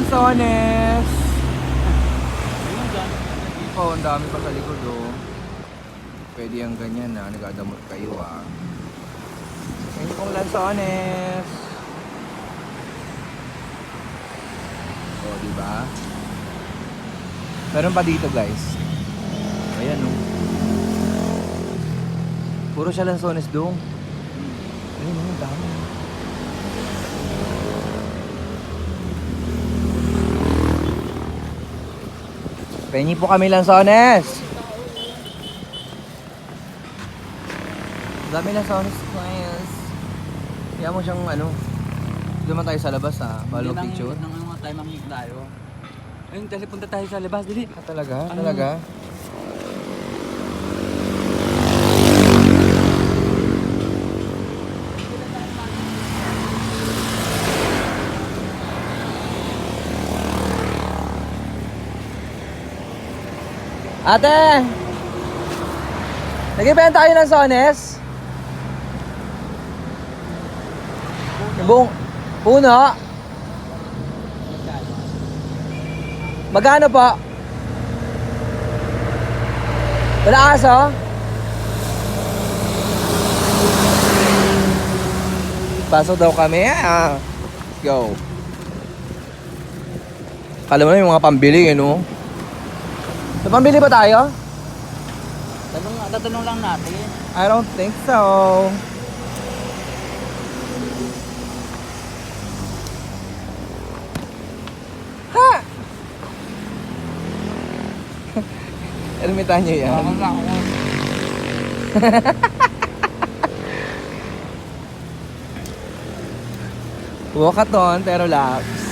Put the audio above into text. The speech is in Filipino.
lansones. Ayun, dami. Oh, ang dami pa sa likod oh. Pwede yung ganyan na, nagdadamot kayo ah. Ayun pong lansones. Oh, di ba? Meron pa dito guys. Ayan oh. Puro siya lansones dong. Ayun oh, ang dami. Pengi po kami lansones. Dami lansones guys. Kaya mo siyang ano. Duman tayo sa labas ha. Balo Hindi picture. lang- Nang mga tayo mamit tayo. Ayun, dali punta tayo sa labas, dali. Ah, talaga? Ano? Talaga? Ate! Nagbibenta kayo ng sones? Buong puno? Magkano po? Wala aso? Pasok daw kami. Ah. Let's go. Kala mo na yung mga pambili, eh, no? Sa pambili ba tayo? Tanong, tatanong lang natin. I don't think so. Ha! Ermitan nyo yan. Baka nga ako. Walkathon pero laps.